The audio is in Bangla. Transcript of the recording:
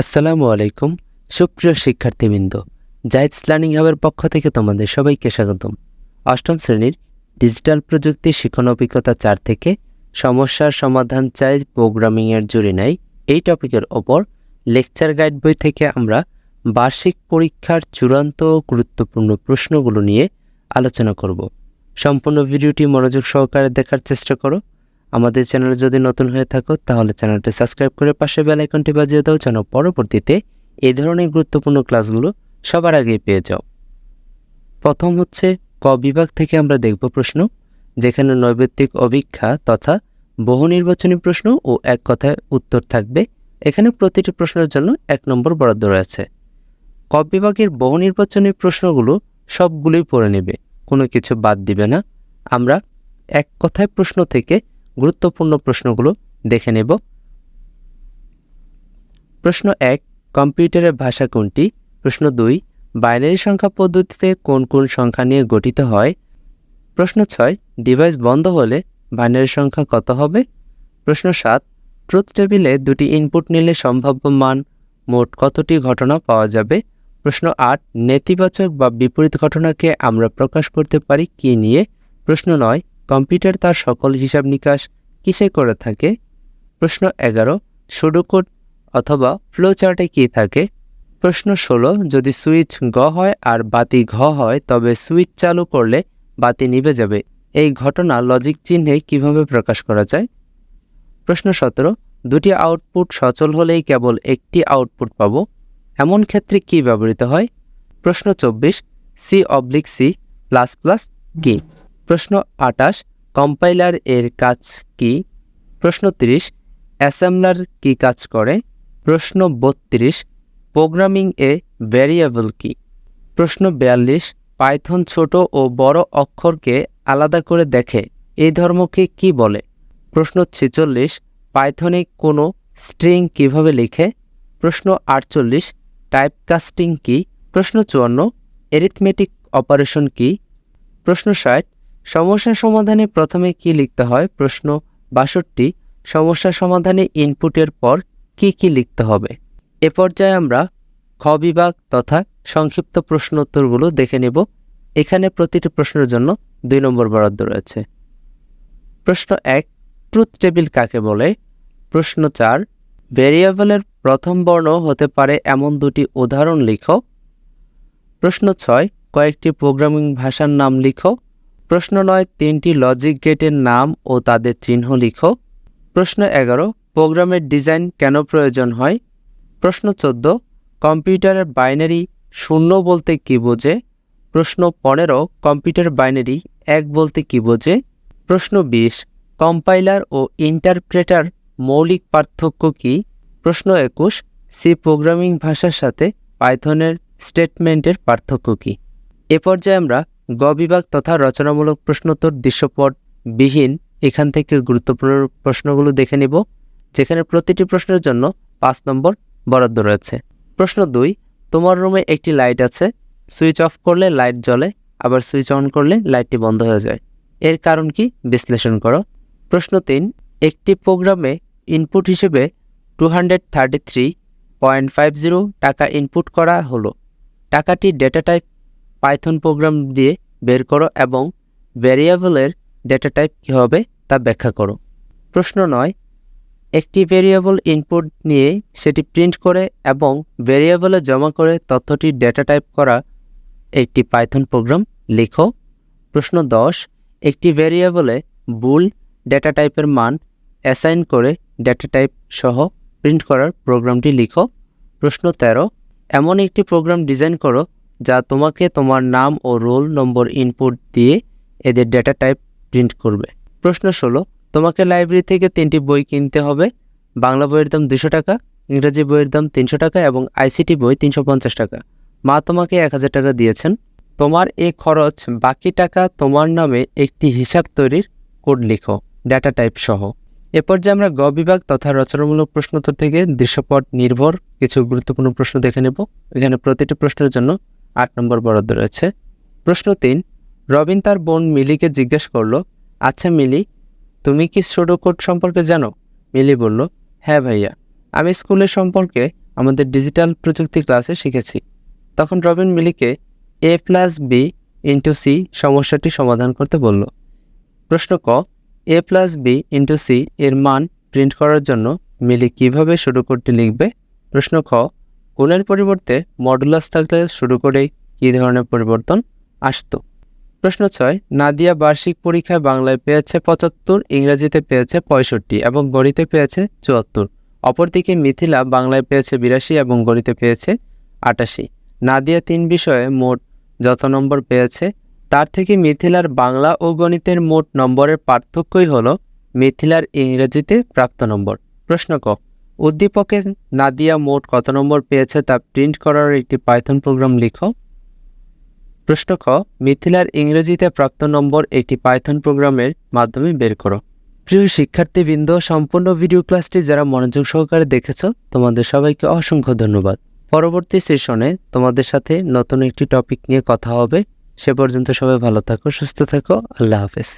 আসসালামু আলাইকুম, সুপ্রিয় শিক্ষার্থীবৃন্দ। জাইটস লার্নিং হাবের পক্ষ থেকে তোমাদের সবাইকে স্বাগতম। অষ্টম শ্রেণির ডিজিটাল প্রযুক্তি শিক্ষণ অভিজ্ঞতা চার থেকে সমস্যার সমাধান চাই প্রোগ্রামিংয়ের জুড়ি নাই এই টপিকের ওপর লেকচার গাইড বই থেকে আমরা বার্ষিক পরীক্ষার চূড়ান্ত গুরুত্বপূর্ণ প্রশ্নগুলো নিয়ে আলোচনা করব। সম্পূর্ণ ভিডিওটি মনোযোগ সহকারে দেখার চেষ্টা করো। আমাদের চ্যানেলে যদি নতুন হয়ে থাকো, তাহলে চ্যানেলটি সাবস্ক্রাইব করে পাশে বেল আইকনটি বাজিয়ে দাও যেন পরবর্তীতে এই ধরনের গুরুত্বপূর্ণ ক্লাসগুলো সবার আগে পেয়ে যাও। প্রথম হচ্ছে ক বিভাগ থেকে আমরা দেখব প্রশ্ন, যেখানে নৈবেত্তিক অভিক্ষা তথা বহু নির্বাচনী প্রশ্ন ও এক কথায় উত্তর থাকবে। এখানে প্রতিটি প্রশ্নের জন্য এক নম্বর বরাদ্দ রয়েছে। ক বিভাগের বহু নির্বাচনী প্রশ্নগুলো সবগুলোই পড়ে নেবে, কোনো কিছু বাদ দিবে না। আমরা এক কথায় প্রশ্ন থেকে গুরুত্বপূর্ণ প্রশ্নগুলো দেখে নেব। প্রশ্ন এক, কম্পিউটারের ভাষা কোনটি? প্রশ্ন দুই, বাইনারি সংখ্যা পদ্ধতিতে কোন কোন সংখ্যা নিয়ে গঠিত হয়? প্রশ্ন ছয়, ডিভাইস বন্ধ হলে বাইনারি সংখ্যা কত হবে? প্রশ্ন সাত, ট্রুথ টেবিলে দুটি ইনপুট নিলে সম্ভাব্য মান মোট কতটি ঘটনা পাওয়া যাবে? প্রশ্ন আট, নেতিবাচক বা বিপরীত ঘটনাকে আমরা প্রকাশ করতে পারি কি নিয়ে? প্রশ্ন নয় কম্পিউটার তার সকল হিসাব নিকাশ কিসে করে থাকে? প্রশ্ন এগারো সুডোকোড অথবা ফ্লো চার্টে কী থাকে? প্রশ্ন ষোলো, যদি সুইচ গ হয় আর বাতি ঘ হয়, তবে সুইচ চালু করলে বাতি নিভে যাবে। এই ঘটনা লজিক চিহ্নে কীভাবে প্রকাশ করা যায়? প্রশ্ন সতেরো, দুটি আউটপুট সচল হলেই কেবল একটি আউটপুট পাব? এমন ক্ষেত্রে কি ব্যবহৃত হয়? প্রশ্ন চব্বিশ C oblique C plus plus কি? প্রশ্ন আটাশ, কম্পাইলার এর কাজ কি? প্রশ্ন তিরিশ, অ্যাসেম্বলার কি কাজ করে? প্রশ্ন বত্রিশ, প্রোগ্রামিং এ ভ্যারিয়েবল কি? প্রশ্ন বিয়াল্লিশ, পাইথন ছোট ও বড় অক্ষরকে আলাদা করে দেখে, এই ধর্মকে কি বলে? প্রশ্ন ছেচল্লিশ, পাইথনে কোনো স্ট্রিং কীভাবে লিখে? প্রশ্ন আটচল্লিশ, টাইপকাস্টিং কি? প্রশ্ন চুয়ান্ন এরিথমেটিক অপারেশন কি? প্রশ্ন ষাট সমস্যা সমাধানে প্রথমে কি লিখতে হয়? প্রশ্ন বাষট্টি। সমস্যা সমাধানে ইনপুটের পর কি কি লিখতে হবে? এ পর্যায়ে আমরা খ বিভাগ তথা সংক্ষিপ্ত প্রশ্ন উত্তরগুলো দেখে নেব। এখানে প্রতিটি প্রশ্নের জন্য দুই নম্বর বরাদ্দ রয়েছে। প্রশ্ন এক ট্রুথ টেবিল কাকে বলে? প্রশ্ন চার ভেরিয়েবলের প্রথম বর্ণ হতে পারে এমন দুটি উদাহরণ লিখো। প্রশ্ন ছয়, কয়েকটি প্রোগ্রামিং ভাষার নাম লিখো। প্রশ্ন নয়, তিনটি লজিক গেটের নাম ও তাদের চিহ্ন লিখো। প্রশ্ন এগারো, প্রোগ্রামের ডিজাইন কেন প্রয়োজন হয়? প্রশ্ন চোদ্দ, কম্পিউটারের বাইনারি শূন্য বলতে কী বোঝে? প্রশ্ন পনেরো, কম্পিউটার বাইনারি এক বলতে কী বোঝে? প্রশ্ন বিশ, কম্পাইলার ও ইন্টারপ্রেটার মৌলিক পার্থক্য কি? প্রশ্ন একুশ, সি প্রোগ্রামিং ভাষার সাথে পাইথনের স্টেটমেন্টের পার্থক্য কী? এ পর্যায়ে আমরা গ বিভাগ তথা রচনামূলক প্রশ্নোত্তর দৃশ্যপট বিহীন এখান থেকে গুরুত্বপূর্ণ প্রশ্নগুলো দেখে নেব, যেখানে প্রতিটি প্রশ্নের জন্য পাঁচ নম্বর বরাদ্দ রয়েছে। প্রশ্ন দুই, তোমার রুমে একটি লাইট আছে, সুইচ অফ করলে লাইট জ্বলে, আবার সুইচ অন করলে লাইটটি বন্ধ হয়ে যায়। এর কারণ কি? বিশ্লেষণ করো। প্রশ্ন তিন, একটি প্রোগ্রামে ইনপুট হিসেবে two hundred thirty three point five zero টাকা ইনপুট করা হলো। টাকাটি ডেটা টাইপ পাইথন প্রোগ্রাম দিয়ে বের করো এবং ভ্যারিয়েবলের ডেটা টাইপ কী হবে তা ব্যাখ্যা করো। প্রশ্ন নয়, একটি ভেরিয়েবল ইনপুট নিয়ে সেটি প্রিন্ট করে এবং ভেরিয়েবলে জমা করে তথ্যটি ডেটা টাইপ করা একটি পাইথন প্রোগ্রাম লিখো। প্রশ্ন দশ, একটি ভেরিয়েবলে বুল ডেটা টাইপের মান অ্যাসাইন করে ডেটা টাইপ সহ প্রিন্ট করার প্রোগ্রামটি লিখো। প্রশ্ন তেরো, এমন একটি প্রোগ্রাম ডিজাইন করো যা তোমাকে তোমার নাম ও রোল নম্বর ইনপুট দিয়ে এদের ডেটা টাইপ প্রিন্ট করবে। প্রশ্ন ষোলো, তোমাকে লাইব্রেরি থেকে তিনটি বই কিনতে হবে। বাংলা বইয়ের দাম দুশো টাকা, ইংরেজি বইয়ের দাম তিনশো টাকা এবং আইসিটি বই তিনশো পঞ্চাশ টাকা। মা তোমাকে এক হাজার টাকা দিয়েছেন। তোমার এ খরচ, বাকি টাকা তোমার নামে একটি হিসাব তৈরির কোড লিখো ডেটা টাইপ সহ। এ পর্যায়ে আমরা গ বিভাগ তথা রচনামূলক প্রশ্নোত্তর থেকে দৃশ্যপট, নির্ভর, কিছু গুরুত্বপূর্ণ প্রশ্ন দেখে নেব। এখানে প্রতিটি প্রশ্নের জন্য আট নম্বর বরাদ্দ রয়েছে। প্রশ্ন তিন, রবিন তার বোন মিলিকে জিজ্ঞেস করল আচ্ছা মিলি, তুমি কি সুডোকোড সম্পর্কে জানো? মিলি বলল হ্যাঁ ভাইয়া, আমি স্কুলের সম্পর্কে আমাদের ডিজিটাল প্রযুক্তি ক্লাসে শিখেছি। তখন Robin মিলিকে A plus B into C সমস্যাটি সমাধান করতে বলল। প্রশ্ন ক, A plus B into C এর মান প্রিন্ট করার জন্য মিলি কীভাবে শুরু লিখবে? প্রশ্ন খ গুণের পরিবর্তে মডুলাস থাকলে শুরু করেই কী ধরনের পরিবর্তন আসতো? প্রশ্ন ছয়, নাদিয়া বার্ষিক পরীক্ষায় বাংলায় পেয়েছে পঁচাত্তর, ইংরেজিতে পেয়েছে পঁয়ষট্টি এবং গণিতে পেয়েছে চুয়াত্তর। অপরদিকে মিথিলা বাংলায় পেয়েছে বিরাশি এবং গণিতে পেয়েছে আটাশি। নাদিয়া তিন বিষয়ে মোট যত নম্বর পেয়েছে, তার থেকে মিথিলার বাংলা ও গণিতের মোট নম্বরের পার্থক্যই হল মিথিলার ইংরেজিতে প্রাপ্ত নম্বর। প্রশ্ন ক উদ্দীপকে নাদিয়া মোট কত নম্বর পেয়েছে তা প্রিন্ট করার একটি পাইথন প্রোগ্রাম লিখো। প্রশ্ন খ মিথিলার ইংরেজিতে প্রাপ্ত নম্বর একটি পাইথন প্রোগ্রামের মাধ্যমে বের করো। প্রিয় শিক্ষার্থীবৃন্দ, সম্পূর্ণ ভিডিও ক্লাসটি যারা মনোযোগ সহকারে দেখেছ, তোমাদের সবাইকে অসংখ্য ধন্যবাদ। পরবর্তী সেশনে তোমাদের সাথে নতুন একটি টপিক নিয়ে কথা হবে। সে পর্যন্ত সবাই ভালো থাকো, সুস্থ থাকো, আল্লাহ হাফেজ।